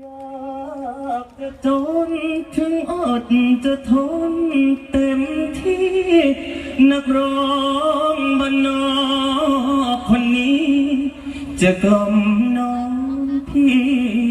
อยากจะจนถึงอดจะทนเต็มที่ นักร้องบ้านนอกคนนี้ จะกล่อมน้องพี่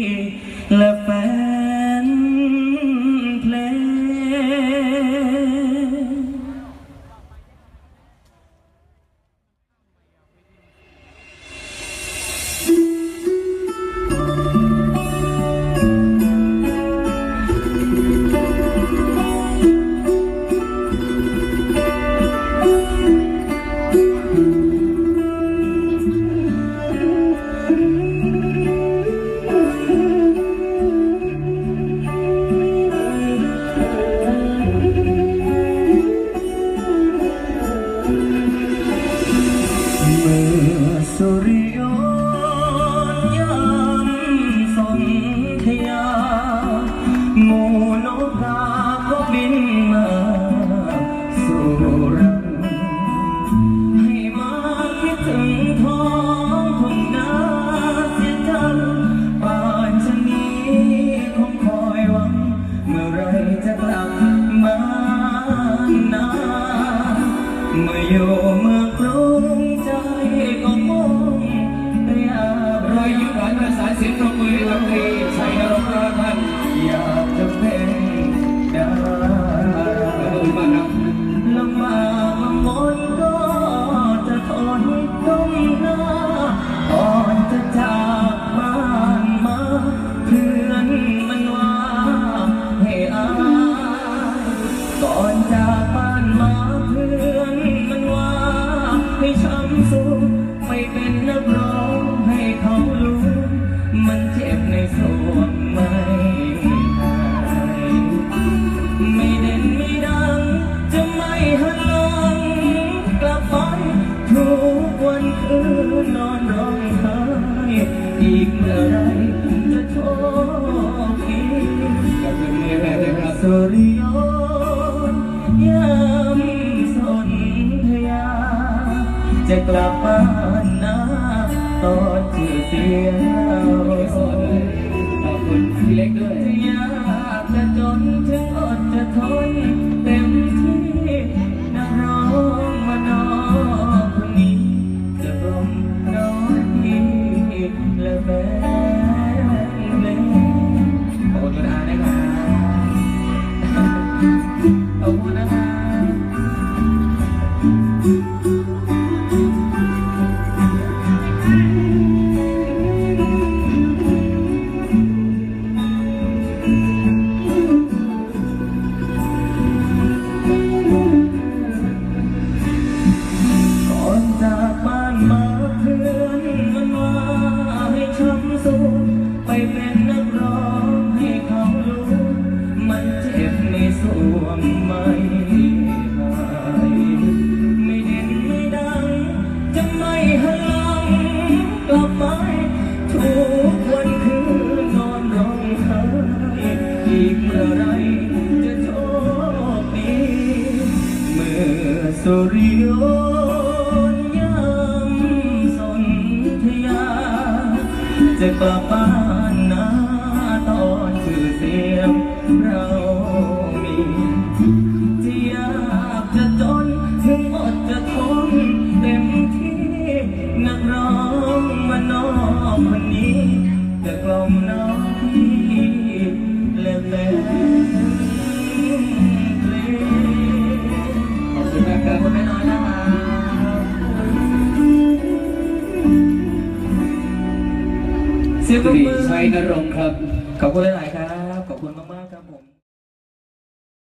ริยนยามสนธยาหมู่นกกาก็บินมาสู่รังให้มาคิดถึงท้องทุ่งนาเสียจังป่านชะนี้คงคอยหวัง เมื่อไรจะกลับมานาเมื่ออยู่เมืองกรุง ริยนยามสนธยา จะกลับบ้านนาตอนชื่อเสียงเราสอนเลยขอบคุณพี่เล็กด้วย ข สุริยนยามสนธยา จะกลับบ้านนาตอนชื่อเสียงเรามีจะยากจะจนถึงอดจะทนเต็มที่นักร้องมานอกคน สียงปรบพี่มือชัยนรงค์ครับ ขอบคุณหลาย ๆ ครับ